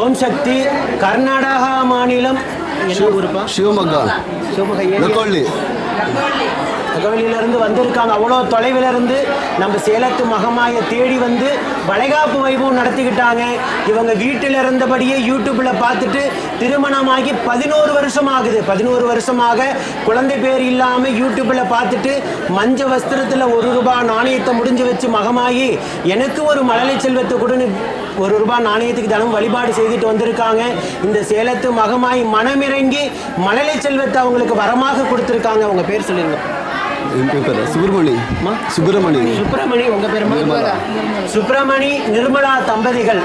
ஓம் சக்தி கர்நாடகா மாநிலம். என்ன ஊருப்பா? சிவமங்கா சிவமங்கா தகவலிலிருந்து வந்திருக்காங்க. அவ்வளோ தொலைவிலிருந்து நம்ம சேலத்து மகமாயை தேடி வந்து வளைகாப்பு வைபவம் நடத்திக்கிட்டாங்க. இவங்க வீட்டில் இருந்தபடியே யூடியூப்பில் பார்த்துட்டு திருமணமாகி பதினோரு வருஷம் ஆகுது பதினோரு வருஷமாக குழந்தை பேர் இல்லாமல் யூடியூப்பில் பார்த்துட்டு மஞ்ச வஸ்திரத்தில் ஒரு ரூபா நாணயத்தை முடிஞ்சு வச்சு மகமாகி எனக்கு ஒரு மழலை செல்வத்தை கொடுன்னு ஒரு ரூபாய் நாணயத்துக்கு தினம் வழிபாடு செய்துட்டு வந்திருக்காங்க. இந்த சேலத்து மகமாய் மனமிறங்கி மழலை செல்வத்தை அவங்களுக்கு வரமாக கொடுத்துருக்காங்க. அவங்க பேர் சொல்லுங்க. சுப்பிரமணி? சுப்பிரமணி. சுப்பிரமணி உங்க பேர். சுப்பிரமணி நிர்மலா தம்பதிகள்.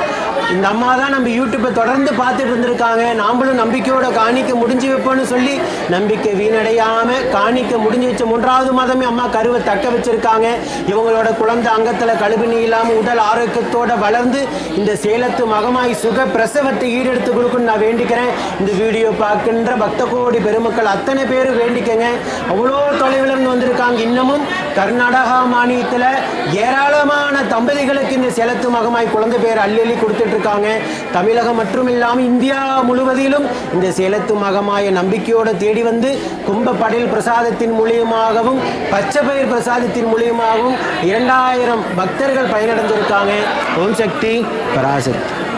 இந்த அம்மா தான் நம்ம யூடியூப்பை தொடர்ந்து பார்த்துட்டு இருந்திருக்காங்க நாமளும் நம்பிக்கையோட காணிக்க முடிஞ்சு வைப்போம்னு சொல்லி நம்பிக்கை வீணடையாம காணிக்க முடிஞ்சு வச்ச மூன்றாவது மாதமே அம்மா கருவை தக்க வச்சிருக்காங்க. இவங்களோட குழந்தை அங்கத்தில் கழுவினி இல்லாமல் உடல் ஆரோக்கியத்தோட வளர்ந்து இந்த சேலத்து மகமாய் சுக பிரசவத்தை ஈடெடுத்து கொடுக்கணும்னு நான் வேண்டிக்கிறேன். இந்த வீடியோ பார்க்கின்ற பக்த கோடி பெருமக்கள் அத்தனை பேரும் வேண்டிக்கங்க. அவ்வளோ தொலைவில் இருந்து வந்திருக்காங்க. இன்னமும் கர்நாடகா மாநிலத்தில் ஏராளமான தம்பதிகளுக்கு இந்த சேலத்து மகமாய் குழந்தை பேர் அள்ளி அள்ளி கொடுத்துட்டு இருக்காங்க தமிழகம் மட்டுமில்லாமல் இந்தியா முழுவதிலும் இந்த சேலத்து மகமாய நம்பிக்கையோட தேடி வந்து கும்ப பிரசாதத்தின் மூலியமாகவும் பச்சை பயிர் பிரசாதத்தின் மூலியமாகவும் இரண்டாயிரம் பக்தர்கள் பயனடைஞ்சிருக்காங்க ஓம் சக்தி பராசக்தி.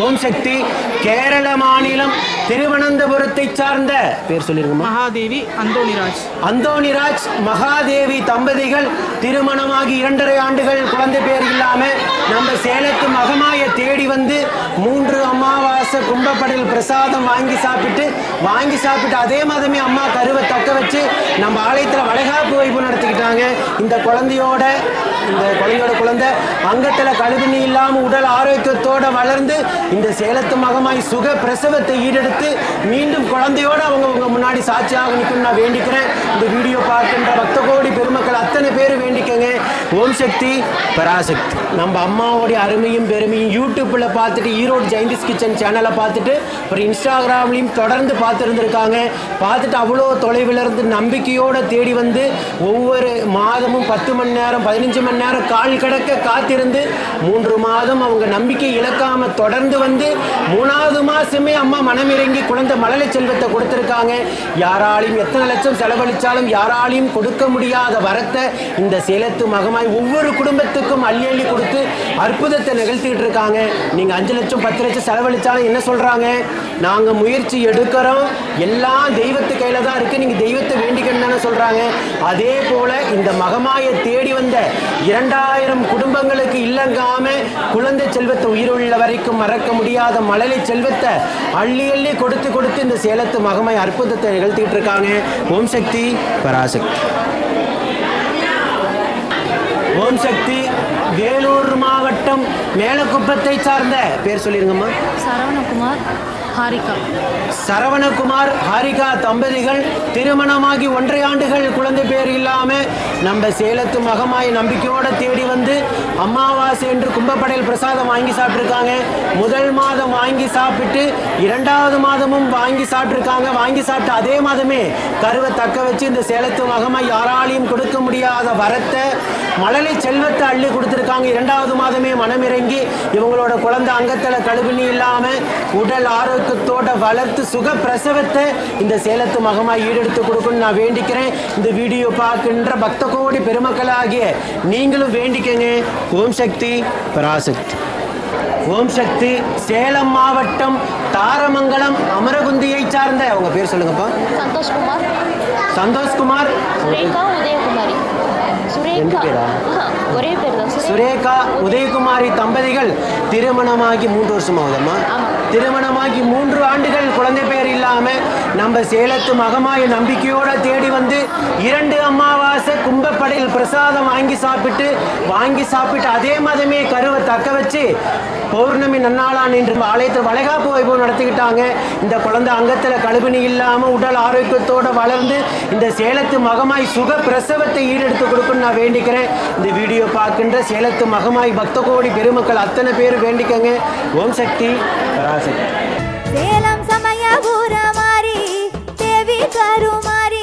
ஓம் சக்தி கேரள மாநிலம் திருவனந்தபுரத்தை சார்ந்த பேர் சொல்லிருங்கம்மா மகாதேவி அந்தோணிராஜ். அந்தோணிராஜ் மகாதேவி தம்பதிகள் திருமணமாகி இரண்டரை ஆண்டுகள் குழந்தை பேர் இல்லாம நம்ம சேலத்து மகமாய தேடி வந்து மூன்று அமாவாசை கும்பப்படையில் பிரசாதம் வாங்கி சாப்பிட்டு வாங்கி சாப்பிட்டு அதே மாதமே அம்மா கருவை தக்க வச்சு நம்ம ஆலயத்தில் வளைகாப்பு வைப்பு நடத்திக்கிட்டாங்க. இந்த குழந்தையோட இந்த குழந்தையோட குழந்தை அங்கத்தில் கழுவினி இல்லாமல் உடல் ஆரோக்கியத்தோடு வளர்ந்து இந்த சேலத்து மகமாய் சுக பிரசவத்தை ஈடெடுத்து மீண்டும் குழந்தையோட அவங்க உங்கள் முன்னாடி சாட்சியாக நிற்கும் நான் வேண்டிக்கிறேன். இந்த வீடியோ பார்க்கின்ற பக்த கோடி பெருமக்கள் அத்தனை பேர் வேண்டிக்கங்க ஓம் சக்தி பராசக்தி. நம்ம அம்மாவோடைய அருமையும் பெருமையும் யூடியூப்பில் பார்த்துட்டு ஈரோடு ஜெயந்திஸ் கிச்சன் சேனலை பார்த்துட்டு ஒரு இன்ஸ்டாகிராம்லையும் தொடர்ந்து பார்த்துருந்துருக்காங்க. பார்த்துட்டு அவ்வளோ தொலைவில் இருந்து தேடி வந்து ஒவ்வொரு மாதமும் பத்து மணி நேரம் பதினஞ்சு மணி நேரம் கால் கடக்க காத்திருந்து மூன்று மாதம் அவங்க நம்பிக்கை இழக்காமல் தொடர்ந்து வந்து மூணாவது மாதமே அம்மா மனமிறங்கி குழந்தை மழலை செல்வத்தை கொடுத்துருக்காங்க. யாராலையும் எத்தனை லட்சம் செலவழித்தாலும் யாராலையும் கொடுக்க முடியாத வரத்தை இந்த சேலத்து மகமாய் ஒவ்வொரு குடும்பத்துக்கும் அள்ளி அள்ளி கொடுத்து அற்புதத்தை நிகழ்த்திக்கிட்டு இருக்காங்க. நீங்கள் அஞ்சு லட்சம் பத்து லட்சம் செலவழித்தாலும் என்ன சொல்கிறாங்க நாங்கள் முயற்சி எடுக்கிறோம். எல்லாம் தெய்வத்து கையில் தான் இருக்குது நீங்கள் தெய்வத்தை வேண்டிக்கணும் தானே அதே போல இந்த மகமாயை தேடி வந்த இரண்டாயிரம் குடும்பங்களுக்கு இல்லங்காம குழந்தை செல்வத்தை உயிருள்ள வரைக்கும் மறக்க முடியாத மழலை செல்வத்தை அள்ளி அள்ளி கொடுத்து கொடுத்து இந்த சேலத்து மகமாய் அற்புதத்தை நிகழ்த்திக்கிட்டு இருக்காங்க. ஓம் சக்தி பராசக்தி. ஓம் சக்தி வேலூர் மாவட்டம் மேலக்குப்பத்தை சார்ந்த பேர் சொல்லிருங்கம்மா. சரவணகுமார் ஹாரிகா. சரவணகுமார் ஹாரிகா தம்பதிகள் திருமணமாகி ஒன்றை ஆண்டுகள் குழந்தை பேர் இல்லாம நம்ம சேலத்து மகமாய் நம்பிக்கையோட தேடி வந்து அமாவாசை என்று கும்பப்படையில் பிரசாதம் வாங்கி சாப்பிட்ருக்காங்க முதல் மாதம் வாங்கி சாப்பிட்டு இரண்டாவது மாதமும் வாங்கி சாப்பிட்ருக்காங்க வாங்கி சாப்பிட்டு அதே மாதமே கருவை தக்க வச்சு இந்த சேலத்து மகமாய் யாராலையும் கொடுக்க முடியாத வரத்தை மழலை செல்வத்தை அள்ளி கொடுத்துருக்காங்க. இரண்டாவது மாதமே மனமிறங்கி இவங்களோட குழந்தை அங்கத்தில் கழுவினி இல்லாம உடல் ஆரோக்கியத்தோட வளர்த்து சுக பிரசவத்தை இந்த சேலத்து மகமாய் ஈடெடுத்து கொடுக்கணும்னு நான் வேண்டிக்கிறேன். இந்த வீடியோ பார்க்கின்ற பக்த கோடி பெருமக்களாகிய நீங்களும் வேண்டிக்கங்க. ஓம் சக்தி பராசக்தி. ஓம் சக்தி சேலம் மாவட்டம் தாரமங்கலம் அமரகுந்தியை சார்ந்த அவங்க பேர் சொல்லுங்கப்பா. சந்தோஷ்குமார். சந்தோஷ்குமார். உதயகுமாரி. சுரேகா பேரா? ஆஹா, ஒரே பேர் தான் சுரேகா சுரேகா உதயகுமாரி தம்பதிகள் திருமணமாகி மூன்று வருஷம் ஆகுதம்மா. திருமணமாகி மூன்று ஆண்டுகள் குழந்தை பேர் இல்லாம நம்ம சேலத்து மகமாய நம்பிக்கையோட தேடி வந்து இரண்டு அமாவாசை கும்பப்படையில் பிரசாதம் வாங்கி சாப்பிட்டு வாங்கி சாப்பிட்டு அதே மதமே கருவை தக்க வச்சு பௌர்ணமி நன்னாளான் என்று ஆலயத்தில் வளைகாப்பு வைபவம் நடத்திக்கிட்டாங்க. இந்த குழந்தை அங்கத்தில் கழுவினி இல்லாமல் உடல் ஆரோக்கியத்தோடு வளர்ந்து இந்த சேலத்து மகமாய் சுக பிரசவத்தை ஈடெடுத்து கொடுக்கணும்னு நான் வேண்டிக்கிறேன். இந்த வீடியோ பார்க்கின்ற சேலத்து மகமாய் பக்த கோடி பெருமக்கள் அத்தனை பேர் வேண்டிக்கங்க. ஓம் சக்தி பராசக்தி. சேலம்